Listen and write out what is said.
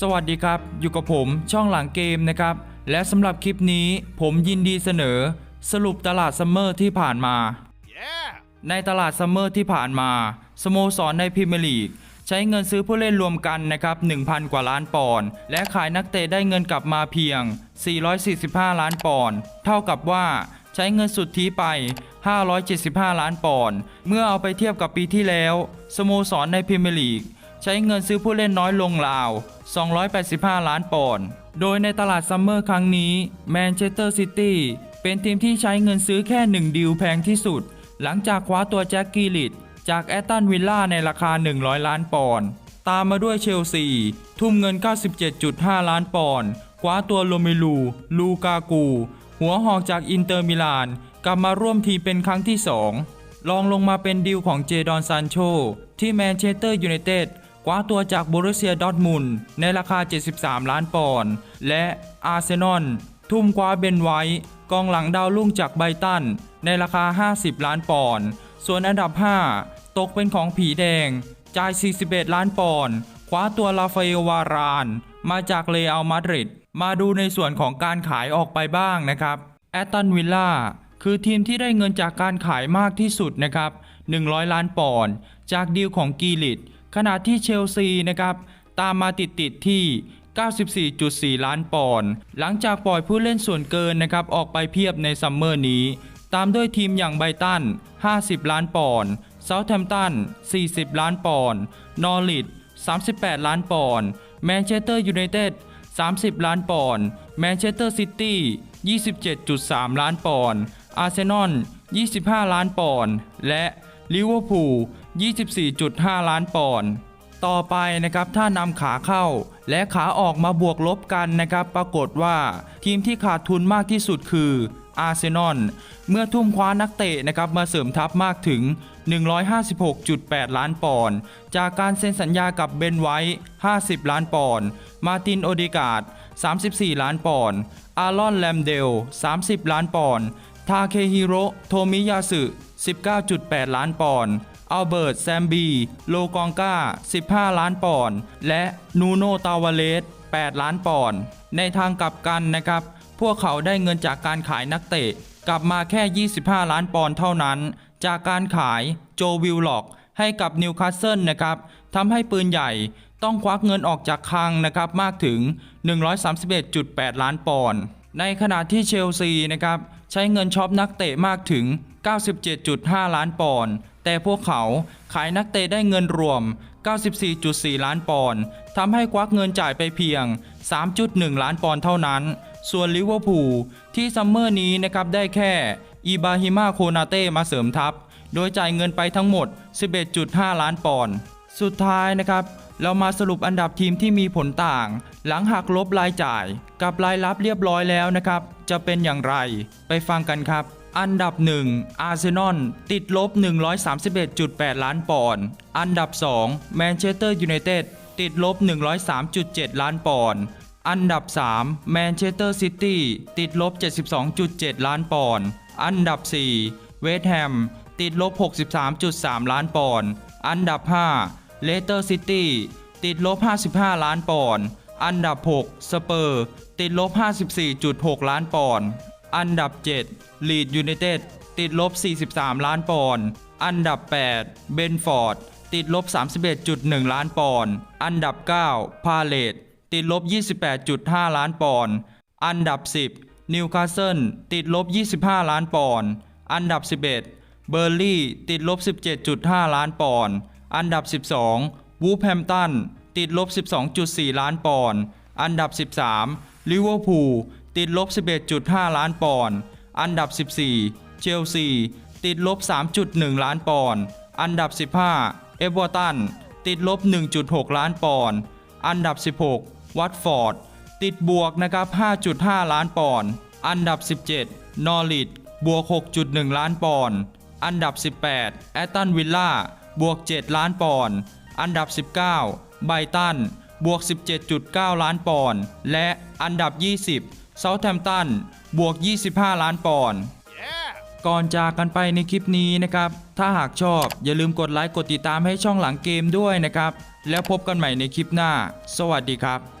สวัสดีครับ อยู่กับผมช่องหลังเกมนะครับ และสำหรับคลิปนี้ผมยินดีเสนอ สรุปตลาดซัมเมอร์ที่ผ่านมา Yeah! ในตลาดซัมเมอร์ที่ผ่านมา สโมสรในพรีเมียร์ลีกใช้เงินซื้อผู้เล่นรวมกันนะครับ 1,000 กว่าล้านปอนด์และขายนักเตะได้เงินกลับมาเพียง 445 ล้านปอนด์เท่ากับว่าใช้เงินสุทธิไป 575 ล้านปอนด์เมื่อเอาไปเทียบกับปีที่แล้ว สโมสรในพรีเมียร์ลีก ใช้เงินซื้อผู้เล่นน้อยลงราว 285 ล้านปอนด์ โดยในตลาดซัมเมอร์ครั้งนี้แมนเชสเตอร์ซิตี้เป็นทีมที่ใช้เงินซื้อแค่ 1ดีลแพงที่สุด หลังจากคว้าตัวแจ็คกีลิตจากแอตตันวิลล่าในราคา 100 ล้านปอนด์ ตามมาด้วยเชลซี ทุ่มเงิน 97.5 ล้านปอนด์ คว้าตัวโลเมลู ลูกากู หัวหอกจากอินเตอร์มิลาน กลับมาร่วมทีมเป็นครั้งที่ 2 รองลงมาเป็นดีลของเจดอนซานโช ที่แมนเชสเตอร์ยูไนเต็ด คว้าตัวจากบรุเซียดอทมุนในราคา 73 ล้านปอนด์และอาร์เซนอลทุ่มคว้าเบนไว้กองหลังดาวรุ่งจากไบตันในราคา 50 ล้านปอนด์ส่วนอันดับ 5 ตกเป็นของผีแดงจ่าย 41 ล้านปอนด์คว้าตัวลาฟาเอลวาราน มาจากเรอัลมาดริดมาดูในส่วนของการขายออกไปบ้างนะครับแอตตันวิลล่าคือทีมที่ได้เงินจากการขายมากที่สุดนะครับ 100 ล้านปอนด์จากดีลของกีลิต ขณะที่เชลซีนะครับตามมาติดติดๆที่ 94.4 ล้านปอนด์หลังจากปล่อยผู้เล่นส่วนเกินนะครับออกไปเพียบในซัมเมอร์นี้ ตามด้วยทีมอย่างไบรตัน 50 ล้านปอนด์เซาท์แฮมป์ตัน 40 ล้านปอนด์นอริท38 ล้านปอนด์แมนเชสเตอร์ยูไนเต็ด 30 ล้านปอนด์แมนเชสเตอร์ซิตี้ 27.3 ล้านปอนด์อาร์เซนอล 25 ล้านปอนด์และ ลิเวอร์พูล 24.5 ล้านปอนด์ ต่อไปนะครับถ้านำขาเข้า และขาออกมาบวกลบกันนะครับ ปรากฏว่าทีมที่ขาดทุนมากที่สุดคืออาร์เซนอล เมื่อทุ่มคว้านักเตะนะครับมาเสริมทัพมากถึง 156.8 ล้านปอนด์ จากการเซ็นสัญญากับเบนไวท์50 ล้านปอนด์ มาตินโอเดกาด34 ล้านปอนด์ อารอนแลมเดล 30 ล้านปอนด์ ทาเคฮิโรโทมิยาสึ 19.8 ล้านปอนด์อัลเบิร์ต แซมบี โลกองกา15 ล้านปอนด์ และนูโนตาวาเลส 8 ล้านปอนด์ ในทางกลับกันนะครับ พวกเขาได้เงินจากการขายนักเตะ กลับมาแค่ 25 ล้านปอนด์เท่านั้น จากการขายโจวิลล็อกให้กับนิวคาสเซิลนะครับทำให้ปืนใหญ่ต้องควักเงินออกจากคลังนะครับมากถึง 131.8 ล้านปอนด์ ในขณะที่เชลซีนะครับใช้เงินช็อปนักเตะมากถึง 97.5 ล้านปอนด์แต่พวกเขาขายนักเตะได้เงินรวม 94.4 ล้านปอนด์ทำให้ควักเงินจ่ายไปเพียง 3.1 ล้านปอนด์เท่านั้น ส่วนลิเวอร์พูลที่ซัมเมอร์นี้นะครับได้แค่อีบาฮิมาโคนาเต้มาเสริมทัพ โดยจ่ายเงินไปทั้งหมด 11.5 ล้านปอนด์สุดท้ายนะครับเรามาสรุปอันดับทีมที่มีผลต่าง หลังหักลบรายจ่าย กับรายรับเรียบร้อยแล้วนะครับ จะเป็นอย่างไร ไปฟังกันครับ อันดับ 1 อาร์เซนอลติดลบ 131.8 ล้านปอนด์ อันดับ 2 แมนเชสเตอร์ยูไนเต็ดติดลบ 103.7 ล้านปอนด์ อันดับ 3 แมนเชสเตอร์ซิตี้ติดลบ 72.7 ล้านปอนด์ อันดับ 4 เวสต์แฮมติดลบ 63.3 ล้านปอนด์ อันดับ 5 เลสเตอร์ซิตี้ติดลบ 55 ล้านปอนด์ อันดับ 6 สเปอร์ ติดลบ 54.6 ล้านปอนด์ อันดับ 7 ลีดยูไนเต็ดติดลบ 43 ล้านปอนด์ อันดับ 8 เบนฟอร์ด ติดลบ 31.1 ล้านปอนด์ อันดับ 9 พาเลตติดลบ 28.5 ล้านปอนด์ อันดับ 10 นิวคาสเซิล ติดลบ 25 ล้านปอนด์ อันดับ 11 เบอร์ลี่ ติดลบ 17.5 ล้านปอนด์ อันดับ 12 วูฟแฮมตัน ติดลบ 12.4 ล้านปอนด์ อันดับ 13 ลิเวอร์พูล ติดลบ 11.5 ล้านปอนด์อันดับ 14 เชลซี ติดลบ 3.1 ล้านปอนด์อันดับ 15 เอเวอร์ตัน ติดลบ 1.6 ล้านปอนด์อันดับ 16 วัตฟอร์ด ติดบวกนะครับ 5.5 ล้านปอนด์อันดับ 17 นอริทบวก 6.1 ล้านปอนด์อันดับ 18 แอตตันวิลล่า บวก 7 ล้านปอนด์อันดับ 19 ไบตัน บวก 17.9 ล้านปอนด์และอันดับ 20 เซาท์แฮมป์ตันบวก 25 ล้านปอนด์ Yeah! ก่อนจากกันไปในคลิปนี้นะครับ ถ้าหากชอบอย่าลืมกดไลค์กดติดตามให้ช่องหลังเกมด้วยนะครับ แล้วพบกันใหม่ในคลิปหน้า สวัสดีครับ